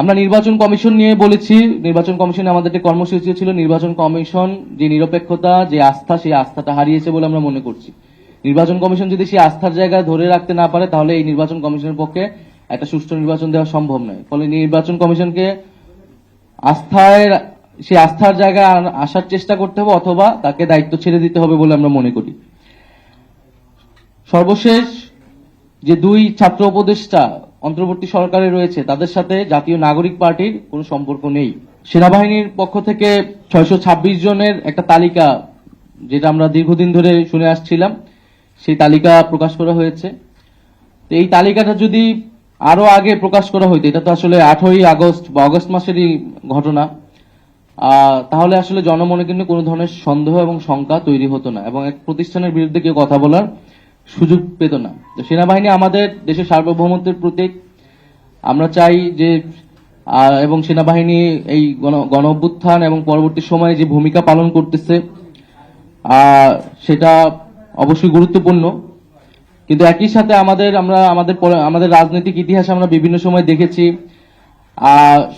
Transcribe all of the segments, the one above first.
আমরা নির্বাচন কমিশন নিয়ে বলেছি, নির্বাচন কমিশনে আমাদের একটি কর্মসূচি ছিল, নির্বাচন কমিশন যে নিরপেক্ষতা, যে আস্থা, সেই আস্থাটা হারিয়েছে বলে আমরা মনে করছি। নির্বাচন কমিশন যদি সেই আস্থার জায়গায় ধরে রাখতে না পারে, তাহলে এই নির্বাচন কমিশনের পক্ষে একটা সুষ্ঠু নির্বাচন দেওয়া সম্ভব নয়। ফলে নির্বাচন কমিশনকে আস্থায়, সেই আস্থার জায়গায় আসার চেষ্টা করতে হবে অথবা তাকে দায়িত্ব ছেড়ে দিতে হবে বলে আমরা মনে করি। সর্বশেষ যে দুই ছাত্র উপদেষ্টা অন্তর্বর্তী সরকারে রয়েছে, তাদের সাথে জাতীয় নাগরিক পার্টির কোনো সম্পর্ক নেই। সেনাবাহিনীর পক্ষ থেকে ছয়শো ছাব্বিশ জনের একটা তালিকা, যেটা আমরা দীর্ঘদিন ধরে শুনে আসছিলাম, সেই তালিকা প্রকাশ করা হয়েছে। তো এই তালিকাটা যদি আরও আগে প্রকাশ করা হইতো, এটা তো আসলে আঠারোই আগস্ট বা আগস্ট মাসেরই ঘটনা তাহলে আসলে জনমনে কিন্তু কোনো ধরনের সন্দেহ এবং শঙ্কা তৈরি হতো না, এবং এক প্রতিষ্ঠানের বিরুদ্ধে কেউ কথা বলার সুযোগ পেত না। তো সেনাবাহিনী আমাদের দেশের সার্বভৌমত্বের প্রতীক। আমরা চাই যে এবং সেনাবাহিনী এই গণ- গণ এবং পরবর্তী সময়ে যে ভূমিকা পালন করতেছে সেটা অবশ্যই গুরুত্বপূর্ণ। কিন্তু একই সাথে আমাদের, আমরা, আমাদের আমাদের রাজনৈতিক ইতিহাসে আমরা বিভিন্ন সময় দেখেছি।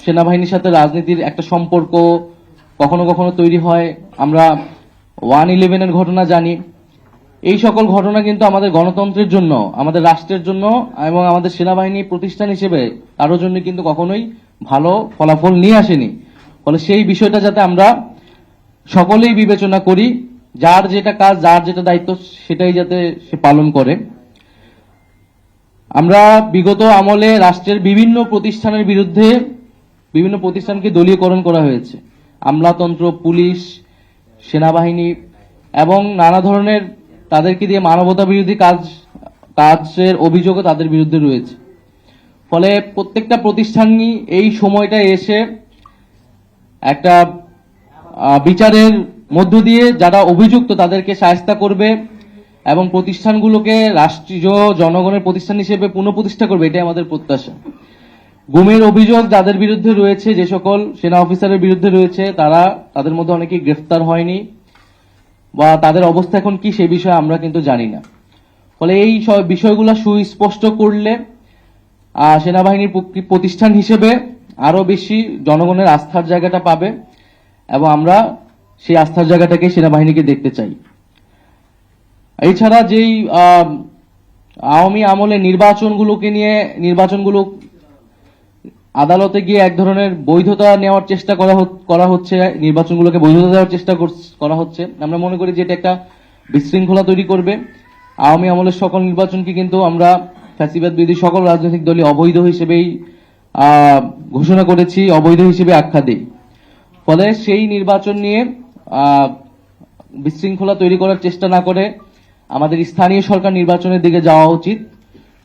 সেনাবাহিনীর সাথে রাজনীতির একটা সম্পর্ক কখনো কখনো তৈরি হয়। আমরা ওয়ান ইলেভেনের ঘটনা জানি। এই সকল ঘটনা কিন্তু আমাদের গণতন্ত্রের জন্য, আমাদের রাষ্ট্রের জন্য এবং আমাদের সেনাবাহিনী প্রতিষ্ঠান হিসেবে কারোর জন্য কিন্তু কখনোই ভালো ফলাফল নিয়ে আসেনি। ফলে সেই বিষয়টা যাতে আমরা সকলেই বিবেচনা করি, যার যেটা কাজ, যার যেটা দায়িত্ব, সেটাই যাতে সে পালন করে। আমরা বিগত আমলে রাষ্ট্রের বিভিন্ন প্রতিষ্ঠানের বিরুদ্ধে বিভিন্ন প্রতিষ্ঠানকে দলীয়করণ করা হয়েছে। আমলাতন্ত্র, পুলিশ, সেনাবাহিনী এবং নানা ধরনের তাদেরকে দিয়ে মানবতা বিরোধী কাজ, কাজের অভিযোগও তাদের বিরুদ্ধে রয়েছে। ফলে প্রত্যেকটা প্রতিষ্ঠানই এই সময়টা এসে একটা বিচারের মধ্য দিয়ে যারা অভিযুক্ত তাদেরকে সায়স্তা করবে এবং প্রতিষ্ঠানগুলোকে রাষ্ট্রীয় জনগণের প্রতিষ্ঠান হিসেবে পুনঃপ্রতিষ্ঠা করবে, এটাই আমাদের প্রত্যাশা। গুমের অভিযোগ যাদের বিরুদ্ধে রয়েছে, যে সকল সেনা অফিসারের বিরুদ্ধে রয়েছে, তারা, তাদের মধ্যে অনেকেই গ্রেফতার হয়নি। বা তাদের অবস্থা এখন কি সে বিষয়ে আমরা কিন্তু জানি না। ফলে এই বিষয়গুলো সুস্পষ্ট করলে সেনাবাহিনীর প্রতিষ্ঠান হিসেবে আরও বেশি জনগণের আস্থার জায়গাটা পাবে এবং আমরা সেই আস্থার জায়গাটাকে সেনাবাহিনীকে দেখতে চাই। এছাড়া যেই আওয়ামী আমলে নির্বাচনগুলোকে নিয়ে, নির্বাচনগুলো আদালতে গিয়ে এক ধরনের বৈধতা নেওয়ার চেষ্টা করা করা হচ্ছে, নির্বাচনগুলোকে বৈধতা দেওয়ার চেষ্টা করা হচ্ছে। আমরা মনে করি যে এটা একটা বিশৃঙ্খলা তৈরি করবে। আওয়ামী আমলের সকল নির্বাচনকে কিন্তু আমরা ফ্যাসিবাদ বিরোধী সকল রাজনৈতিক দলই অবৈধ হিসেবেই ঘোষণা করেছি, অবৈধ হিসেবে আখ্যা দিই। ফলে সেই নির্বাচন নিয়ে বিশৃঙ্খলা তৈরি করার চেষ্টা না করে আমাদের স্থানীয় সরকার নির্বাচনের দিকে যাওয়া উচিত।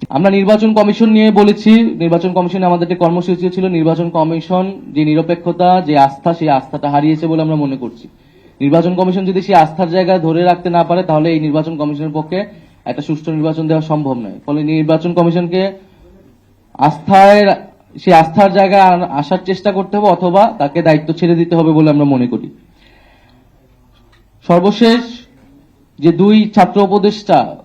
আমরা নির্বাচন কমিশন নিয়ে বলেছি, নির্বাচন কমিশনে আমাদের একটি কর্মসূচি ছিল, নির্বাচন কমিশন যে নিরপেক্ষতা, যে আস্থা, সেই আস্থাটা হারিয়েছে বলে আমরা মনে করছি। নির্বাচন কমিশন যদি সেই আস্থার জায়গায় ধরে রাখতে না পারে, তাহলে এই নির্বাচন কমিশনের পক্ষে একটা সুষ্ঠু নির্বাচন দেওয়া সম্ভব নয়। ফলে নির্বাচন কমিশনকে আস্থায়, সেই আস্থার জায়গায় আসার চেষ্টা করতে হবে অথবা তাকে দায়িত্ব ছেড়ে দিতে হবে বলে আমরা মনে করি। সর্বশেষ যে দুই ছাত্র উপদেষ্টা